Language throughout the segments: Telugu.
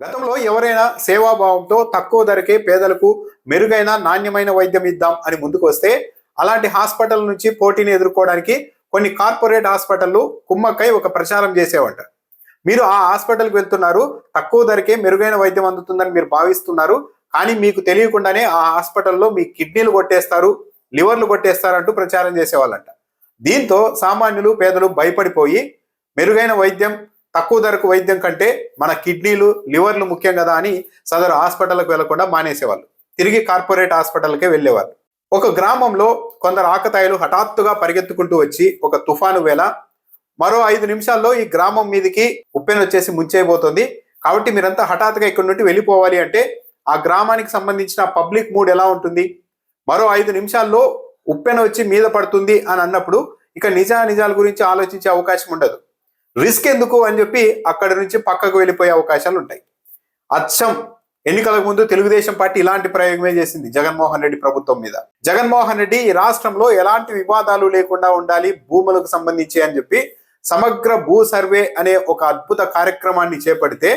గతంలో ఎవరైనా సేవాభావంతో తక్కువ ధరకే పేదలకు మెరుగైన నాణ్యమైన వైద్యం ఇద్దాం అని ముందుకు వస్తే అలాంటి హాస్పిటల్ నుంచి పోటీని ఎదుర్కోవడానికి కొన్ని కార్పొరేట్ హాస్పిటల్లు కుమ్మక్కై ఒక ప్రచారం చేసేవంట. మీరు ఆ హాస్పిటల్కి వెళ్తున్నారు తక్కువ ధరకే మెరుగైన వైద్యం అందుతుందని మీరు భావిస్తున్నారు కానీ మీకు తెలియకుండానే ఆ హాస్పిటల్లో మీ కిడ్నీలు కొట్టేస్తారు లివర్లు కొట్టేస్తారంటూ ప్రచారం చేసేవాళ్ళంట. దీంతో సామాన్యులు పేదలు భయపడిపోయి మెరుగైన వైద్యం తక్కువ ధరకు వైద్యం కంటే మన కిడ్నీలు లివర్లు ముఖ్యం కదా అని సదరు హాస్పిటల్కి వెళ్ళకుండా మానేసేవాళ్ళు. తిరిగి కార్పొరేట్ హాస్పిటల్కే వెళ్ళేవాళ్ళు. ఒక గ్రామంలో కొందరు ఆకతాయిలు హఠాత్తుగా పరిగెత్తుకుంటూ వచ్చి ఒక తుఫాను వేళ మరో ఐదు నిమిషాల్లో ఈ గ్రామం మీదకి ఉప్పెన వచ్చేసి ముంచైపోతుంది కాబట్టి మీరంతా హఠాత్తుగా ఇక్కడి నుండి వెళ్ళిపోవాలి అంటే ఆ గ్రామానికి సంబంధించిన పబ్లిక్ మూడ్ ఎలా ఉంటుంది? మరో ఐదు నిమిషాల్లో ఉప్పెన వచ్చి మీద పడుతుంది అని అన్నప్పుడు ఇక నిజా నిజాల గురించి ఆలోచించే అవకాశం ఉండదు. రిస్క్ ఎందుకు అని చెప్పి అక్కడి నుంచి పక్కకు వెళ్ళిపోయే అవకాశాలు ఉంటాయి. అచ్చం ఎన్నికలకు ముందు తెలుగుదేశం పార్టీ ఇలాంటి ప్రయోగమే చేసింది జగన్మోహన్ రెడ్డి ప్రభుత్వం మీద. జగన్మోహన్ రెడ్డి ఈ రాష్ట్రంలో ఎలాంటి వివాదాలు లేకుండా ఉండాలి భూములకు సంబంధించి అని చెప్పి సమగ్ర భూ సర్వే అనే ఒక అద్భుత కార్యక్రమాన్ని చేపడితే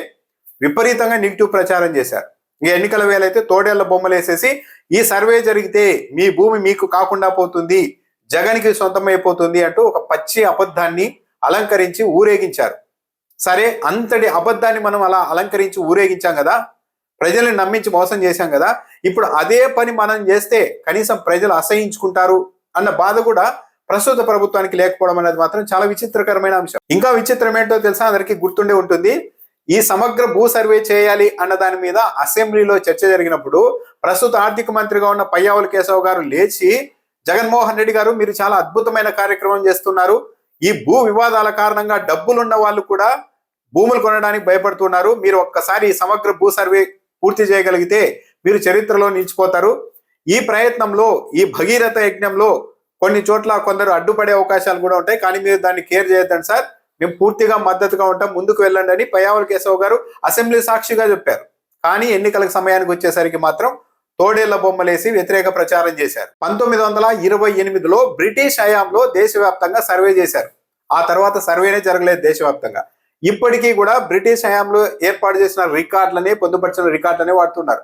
విపరీతంగా నెగిటివ్ ప్రచారం చేశారు. ఈ ఎన్నికల వేలైతే తోడేళ్ళ బొమ్మలు వేసేసి ఈ సర్వే జరిగితే మీ భూమి మీకు కాకుండా పోతుంది జగన్కి సొంతమైపోతుంది అంటూ ఒక పచ్చి అబద్ధాన్ని అలంకరించి ఊరేగించారు. సరే అంతటి అబద్ధాన్ని మనం అలా అలంకరించి ఊరేగించాం కదా? ప్రజల్ని నమ్మించి మోసం చేశాం కదా? ఇప్పుడు అదే పని మనం చేస్తే కనీసం ప్రజలు అసహించుకుంటారు అన్న బాధ కూడా ప్రస్తుత ప్రభుత్వానికి లేకపోవడం అనేది మాత్రం చాలా విచిత్రకరమైన అంశం. ఇంకా విచిత్రం ఏంటో తెలుసా? అందరికీ గుర్తుండే ఉంటుంది. ఈ సమగ్ర భూ సర్వే చేయాలి అన్న దాని మీద అసెంబ్లీలో చర్చ జరిగినప్పుడు ప్రస్తుత ఆర్థిక మంత్రిగా ఉన్న పయ్యావుల కేశవ్ గారు లేచి జగన్మోహన్ రెడ్డి గారు మీరు చాలా అద్భుతమైన కార్యక్రమం చేస్తున్నారు. ఈ భూ వివాదాల కారణంగా డబ్బులున్న వాళ్ళు కూడా భూములు కొనడానికి భయపడుతున్నారు. మీరు ఒక్కసారి ఈ సమగ్ర భూ సర్వే పూర్తి చేయగలిగితే మీరు చరిత్రలో నిలిచిపోతారు. ఈ ప్రయత్నంలో ఈ భగీరథ యజ్ఞంలో కొన్ని చోట్ల కొందరు అడ్డుపడే అవకాశాలు కూడా ఉంటాయి. కానీ మీరు దాన్ని కేర్ చేయొద్దండి సార్. మేము పూర్తిగా మద్దతుగా ఉంటాం. ముందుకు వెళ్ళండి అని పయ్యావల కేశవ్ గారు అసెంబ్లీ సాక్షిగా చెప్పారు. కానీ ఎన్నికల సమయానికి వచ్చేసరికి మాత్రం తోడేళ్ళ బొమ్మలేసి వ్యతిరేక ప్రచారం చేశారు. పంతొమ్మిది వందల ఇరవై ఎనిమిదిలో బ్రిటిష్ హయాంలో దేశవ్యాప్తంగా సర్వే చేశారు. ఆ తర్వాత సర్వేనే జరగలేదు దేశవ్యాప్తంగా. ఇప్పటికీ కూడా బ్రిటిష్ హయాంలో ఏర్పాటు చేసిన రికార్డులనే పొందుపరిచిన రికార్డులనే వాడుతున్నారు.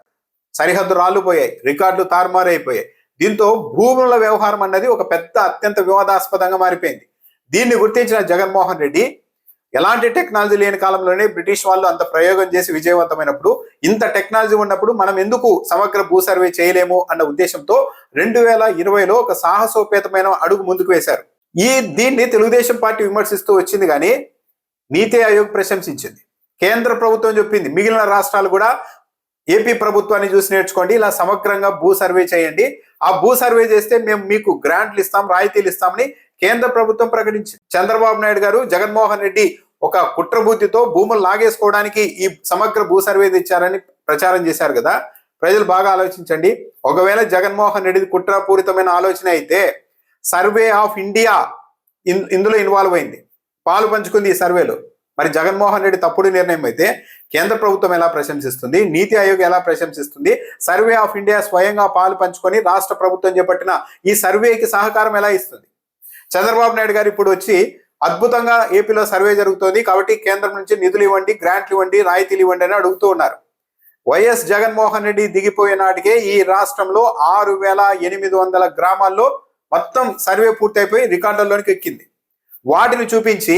సరిహద్దు రాళ్ళు పోయాయి రికార్డులు తారుమారైపోయాయి. దీంతో భూముల వ్యవహారం అన్నది ఒక పెద్ద అత్యంత వివాదాస్పదంగా మారిపోయింది. దీన్ని గుర్తించిన జగన్మోహన్ రెడ్డి ఎలాంటి టెక్నాలజీ లేని కాలంలోనే బ్రిటిష్ వాళ్ళు అంత ప్రయోగం చేసి విజయవంతమైనప్పుడు ఇంత టెక్నాలజీ ఉన్నప్పుడు మనం ఎందుకు సమగ్ర భూ సర్వే చేయలేము అన్న ఉద్దేశంతో రెండు వేల ఇరవైలో ఒక సాహసోపేతమైన అడుగు ముందుకు వేశారు. ఈ దీన్ని తెలుగుదేశం పార్టీ విమర్శిస్తూ వచ్చింది కానీ నీతి ఆయోగ్ ప్రశంసించింది. కేంద్ర ప్రభుత్వం చెప్పింది మిగిలిన రాష్ట్రాలు కూడా ఏపీ ప్రభుత్వాన్ని చూసి నేర్చుకోండి ఇలా సమగ్రంగా భూ సర్వే చేయండి. ఆ భూ సర్వే చేస్తే మేము మీకు గ్రాంట్లు ఇస్తాం రాయితీలు ఇస్తామని కేంద్ర ప్రభుత్వం ప్రకటించింది. చంద్రబాబు నాయుడు గారు జగన్మోహన్ రెడ్డి ఒక కుట్రబుద్ధితో భూములు లాగేసుకోవడానికి ఈ సమగ్ర భూ సర్వే తెచ్చారని ప్రచారం చేశారు కదా. ప్రజలు బాగా ఆలోచించండి. ఒకవేళ జగన్మోహన్ రెడ్డిది కుట్రపూరితమైన ఆలోచన అయితే సర్వే ఆఫ్ ఇండియా ఇందులో ఇన్వాల్వ్ అయింది. పాలు పంచుకుంది ఈ సర్వేలో. మరి జగన్మోహన్ రెడ్డి తప్పుడు నిర్ణయం అయితే కేంద్ర ప్రభుత్వం ఎలా ప్రశంసిస్తుంది? నీతి ఆయోగ్ ఎలా ప్రశంసిస్తుంది? సర్వే ఆఫ్ ఇండియా స్వయంగా పాలు పంచుకొని రాష్ట్ర ప్రభుత్వం చేపట్టిన ఈ సర్వేకి సహకారం ఎలా ఇస్తుంది? చంద్రబాబు నాయుడు గారు ఇప్పుడు వచ్చి అద్భుతంగా ఏపీలో సర్వే జరుగుతోంది కాబట్టి కేంద్రం నుంచి నిధులు ఇవ్వండి గ్రాంట్లు ఇవ్వండి రాయితీలు ఇవ్వండి అని అడుగుతూ ఉన్నారు. వైఎస్ జగన్మోహన్ రెడ్డి దిగిపోయే నాటికే ఈ రాష్ట్రంలో ఆరు వేల ఎనిమిది వందల గ్రామాల్లో మొత్తం సర్వే పూర్తయిపోయి రికార్డుల్లోనికి ఎక్కింది. వాటిని చూపించి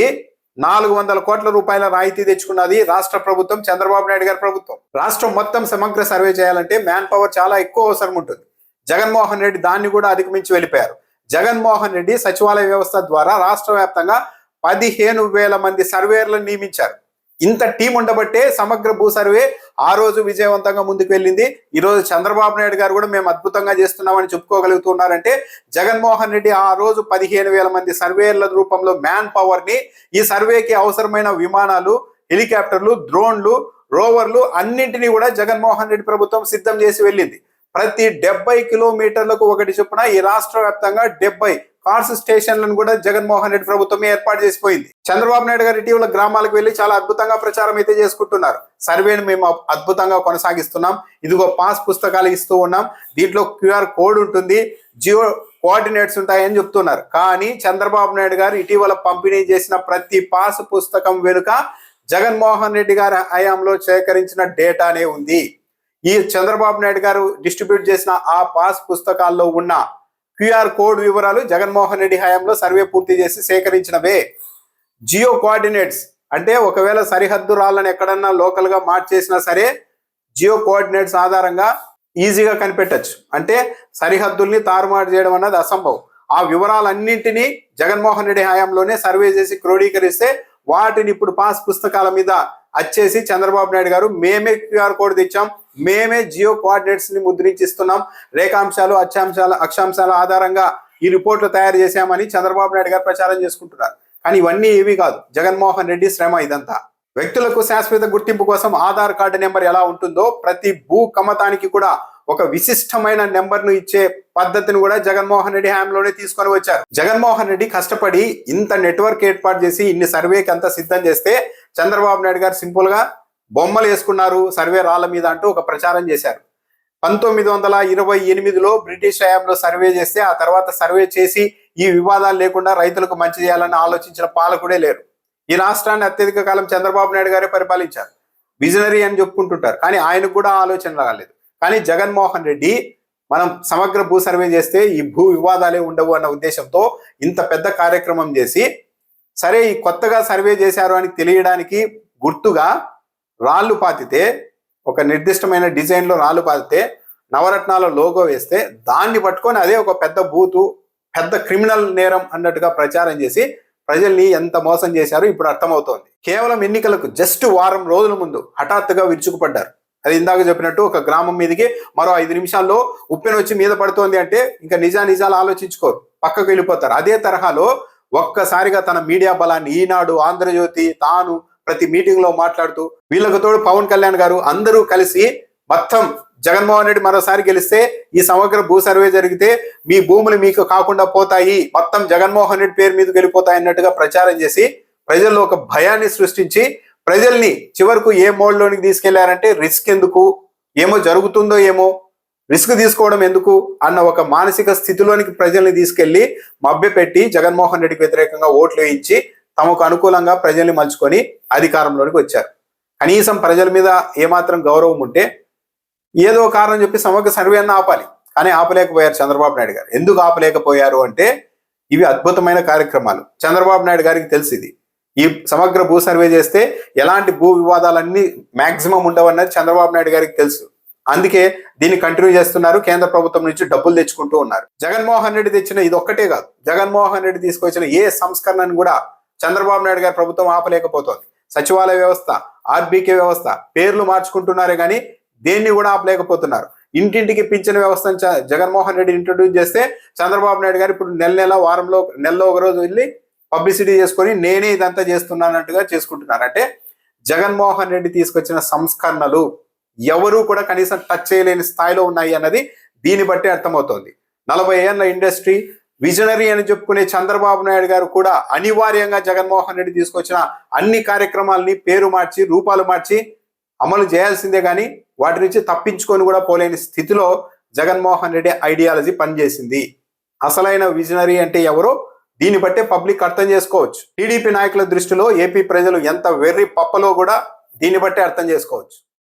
నాలుగు వందల కోట్ల రూపాయల రాయితీ తెచ్చుకున్నది రాష్ట్ర ప్రభుత్వం చంద్రబాబు నాయుడు గారి ప్రభుత్వం. రాష్ట్రం మొత్తం సమగ్ర సర్వే చేయాలంటే మ్యాన్ పవర్ చాలా ఎక్కువ అవసరం ఉంటుంది. జగన్మోహన్ రెడ్డి దాన్ని కూడా అధిగమించి వెళ్ళిపోయారు. జగన్మోహన్ రెడ్డి సచివాలయ వ్యవస్థ ద్వారా రాష్ట్ర వ్యాప్తంగా పదిహేను వేల మంది సర్వేర్లను నియమించారు. ఇంత టీం ఉండబట్టే సమగ్ర భూ సర్వే ఆ రోజు విజయవంతంగా ముందుకు వెళ్ళింది. ఈ రోజు చంద్రబాబు నాయుడు గారు కూడా మేము అద్భుతంగా చేస్తున్నామని చెప్పుకోగలుగుతున్నారంటే జగన్మోహన్ రెడ్డి ఆ రోజు పదిహేను వేల మంది సర్వేయర్ల రూపంలో మ్యాన్ పవర్ని ఈ సర్వేకి అవసరమైన విమానాలు హెలికాప్టర్లు డ్రోన్లు రోవర్లు అన్నింటినీ కూడా జగన్మోహన్ రెడ్డి ప్రభుత్వం సిద్ధం చేసి వెళ్ళింది. ప్రతి డెబ్బై కిలోమీటర్లకు ఒకటి చొప్పున ఈ రాష్ట్ర వ్యాప్తంగా డెబ్బై కార్స్ స్టేషన్లను కూడా జగన్మోహన్ రెడ్డి ప్రభుత్వం ఏర్పాటు చేసిపోయింది. చంద్రబాబు నాయుడు గారు ఇటీవల గ్రామాలకు వెళ్ళి చాలా అద్భుతంగా ప్రచారం అయితే చేసుకుంటున్నారు. సర్వేను మేము అద్భుతంగా కొనసాగిస్తున్నాం. ఇదిగో పాస్ పుస్తకాలు ఇస్తూ ఉన్నాం. దీంట్లో క్యూఆర్ కోడ్ ఉంటుంది. జియో కోఆర్డినేట్స్ ఉంటాయని చెప్తున్నారు. కానీ చంద్రబాబు నాయుడు గారు ఇటీవల పంపిణీ చేసిన ప్రతి పాస్ పుస్తకం వెనుక జగన్మోహన్ రెడ్డి గారి హయాంలో సేకరించిన డేటానే ఉంది. ఈ చంద్రబాబు నాయుడు గారు డిస్ట్రిబ్యూట్ చేసిన ఆ పాస్ పుస్తకాల్లో ఉన్న క్యూఆర్ కోడ్ వివరాలు జగన్మోహన్ రెడ్డి హయాంలో సర్వే పూర్తి చేసి సేకరించినవే. జియో కోఆర్డినేట్స్ అంటే ఒకవేళ సరిహద్దు రాళ్ళని ఎక్కడన్నా లోకల్గా మార్చేసినా సరే జియో కోఆర్డినేట్స్ ఆధారంగా ఈజీగా కనిపెట్టచ్చు. అంటే సరిహద్దుల్ని తారుమారు చేయడం అన్నది అసంభవం. ఆ వివరాలన్నింటినీ జగన్మోహన్ రెడ్డి హయాంలోనే సర్వే చేసి క్రోడీకరిస్తే వాటిని ఇప్పుడు పాస్ పుస్తకాల మీద వచ్చేసి చంద్రబాబు నాయుడు గారు మేమే క్యూఆర్ కోడ్ తెచ్చాం మేమే జియో కోఆర్డినేట్స్ని ముద్రించిస్తున్నాం. రేఖాంశాలు అక్షాంశాల అక్షాంశాల ఆధారంగా ఈ రిపోర్ట్లు తయారు చేశామని చంద్రబాబు నాయుడు గారు ప్రచారం చేసుకుంటున్నారు. కానీ ఇవన్నీ ఏవి కాదు. జగన్మోహన్ రెడ్డి శ్రమ ఇదంతా. వ్యక్తులకు శాశ్వత గుర్తింపు కోసం ఆధార్ కార్డు నెంబర్ ఎలా ఉంటుందో ప్రతి భూ కమతానికి కూడా ఒక విశిష్టమైన నెంబర్ను ఇచ్చే పద్ధతిని కూడా జగన్మోహన్ రెడ్డి హయాంలోనే తీసుకొని వచ్చారు. జగన్మోహన్ రెడ్డి కష్టపడి ఇంత నెట్వర్క్ ఏర్పాటు చేసి ఇన్ని సర్వేకి అంతా సిద్ధం చేస్తే చంద్రబాబు నాయుడు గారు సింపుల్గా బొమ్మలు వేసుకున్నారు సర్వే రాళ్ళ మీద అంటూ ఒక ప్రచారం చేశారు. పంతొమ్మిది వందల ఇరవై ఎనిమిదిలో బ్రిటిష్ హయాంలో సర్వే చేస్తే ఆ తర్వాత సర్వే చేసి ఈ వివాదాలు లేకుండా రైతులకు మంచి చేయాలని ఆలోచించిన పాలకుడే లేరు. ఈ రాష్ట్రాన్ని అత్యధిక కాలం చంద్రబాబు నాయుడు గారే పరిపాలించారు. విజనరీ అని చెప్పుకుంటుంటారు కానీ ఆయనకు కూడా ఆలోచన రాలేదు. కానీ జగన్మోహన్ రెడ్డి మనం సమగ్ర భూ సర్వే చేస్తే ఈ భూ వివాదాలే ఉండవు అన్న ఉద్దేశంతో ఇంత పెద్ద కార్యక్రమం చేసి సరే ఈ కొత్తగా సర్వే చేశారు అని తెలియడానికి గుర్తుగా రాళ్ళు పాతితే ఒక నిర్దిష్టమైన డిజైన్లో రాళ్ళు పాతితే నవరత్నాల లోగో వేస్తే దాన్ని పట్టుకొని అదే ఒక పెద్ద బూతు పెద్ద క్రిమినల్ నేరం అన్నట్టుగా ప్రచారం చేసి ప్రజల్ని ఎంత మోసం చేశారో ఇప్పుడు అర్థమవుతోంది. కేవలం ఎన్నికలకు జస్ట్ వారం రోజుల ముందు హఠాత్తుగా విరుచుకుపడ్డారు. అది ఇందాక చెప్పినట్టు ఒక గ్రామం మీదకి మరో ఐదు నిమిషాల్లో ఉప్పెన వచ్చి మీద పడుతోంది అంటే ఇంకా నిజా నిజాలు ఆలోచించుకోరు పక్కకు వెళ్ళిపోతారు. అదే తరహాలో ఒక్కసారిగా తన మీడియా బలాన్ని ఈనాడు ఆంధ్రజ్యోతి తాను ప్రతి మీటింగ్లో మాట్లాడుతూ వీళ్ళకు తోడు పవన్ కళ్యాణ్ గారు అందరూ కలిసి మొత్తం జగన్మోహన్ రెడ్డి మరోసారి గెలిస్తే ఈ సమగ్ర భూ సర్వే జరిగితే మీ భూములు మీకు కాకుండా పోతాయి. మొత్తం జగన్మోహన్ రెడ్డి పేరు మీద వెళ్ళిపోతాయి అన్నట్టుగా ప్రచారం చేసి ప్రజల్లో ఒక భయాన్ని సృష్టించి ప్రజల్ని చివరకు ఏ మోడ్లోనికి తీసుకెళ్ళారంటే రిస్క్ ఎందుకు? ఏమో జరుగుతుందో ఏమో? రిస్క్ తీసుకోవడం ఎందుకు? అన్న ఒక మానసిక స్థితిలోనికి ప్రజల్ని తీసుకెళ్ళి మభ్యపెట్టి జగన్మోహన్ రెడ్డికి వ్యతిరేకంగా ఓట్లు వేయించి తమకు అనుకూలంగా ప్రజల్ని మలుచుకొని అధికారంలోనికి వచ్చారు. కనీసం ప్రజల మీద ఏమాత్రం గౌరవం ఉంటే ఏదో కారణం చెప్పి సమగ్ర సర్వే అన్న ఆపాలి. కానీ ఆపలేకపోయారు చంద్రబాబు నాయుడు గారు. ఎందుకు ఆపలేకపోయారు అంటే ఇవి అద్భుతమైన కార్యక్రమాలు. చంద్రబాబు నాయుడు గారికి తెలిసింది ఈ సమగ్ర భూ సర్వే చేస్తే ఎలాంటి భూ వివాదాలన్నీ మాక్సిమం ఉండవన్నది చంద్రబాబు నాయుడు గారికి తెలుసు. అందుకే దీన్ని కంటిన్యూ చేస్తున్నారు. కేంద్ర ప్రభుత్వం నుంచి డబ్బులు తెచ్చుకుంటూ ఉన్నారు. జగన్మోహన్ రెడ్డి తెచ్చిన ఇది ఒక్కటే కాదు. జగన్మోహన్ రెడ్డి తీసుకొచ్చిన ఏ సంస్కరణను కూడా చంద్రబాబు నాయుడు గారి ప్రభుత్వం ఆపలేకపోతోంది. సచివాలయ వ్యవస్థ ఆర్బీకే వ్యవస్థ పేర్లు మార్చుకుంటున్నారే కానీ దేన్ని కూడా ఆపలేకపోతున్నారు. ఇంటింటికి పింఛన్ వ్యవస్థను జగన్మోహన్ రెడ్డి ఇంట్రొడ్యూస్ చేస్తే చంద్రబాబు నాయుడు గారు ఇప్పుడు నెల నెల వారంలో నెలలో ఒక రోజు వెళ్ళి పబ్లిసిటీ చేసుకొని నేనే ఇదంతా చేస్తున్నానట్టుగా చేసుకుంటున్నారు. అంటే జగన్మోహన్ రెడ్డి తీసుకొచ్చిన సంస్కరణలు ఎవరూ కూడా కనీసం టచ్ చేయలేని స్థాయిలో ఉన్నాయి అన్నది దీన్ని బట్టి అర్థమవుతోంది. నలభై ఏళ్ళ ఇండస్ట్రీ విజనరీ అని చెప్పుకునే చంద్రబాబు నాయుడు గారు కూడా అనివార్యంగా జగన్మోహన్ రెడ్డి తీసుకొచ్చిన అన్ని కార్యక్రమాలని పేరు మార్చి రూపాలు మార్చి అమలు చేయాల్సిందే కానీ వాటి నుంచి తప్పించుకొని కూడా పోలేని స్థితిలో జగన్మోహన్ రెడ్డి ఐడియాలజీ పనిచేసింది. అసలైన విజనరీ అంటే ఎవరో దీన్ని బట్టే పబ్లిక్ అర్థం చేసుకోవచ్చు. టీడీపీ నాయకుల దృష్టిలో ఏపీ ప్రజలు ఎంత వెర్రి పప్పలో కూడా దీన్ని బట్టే అర్థం చేసుకోవచ్చు.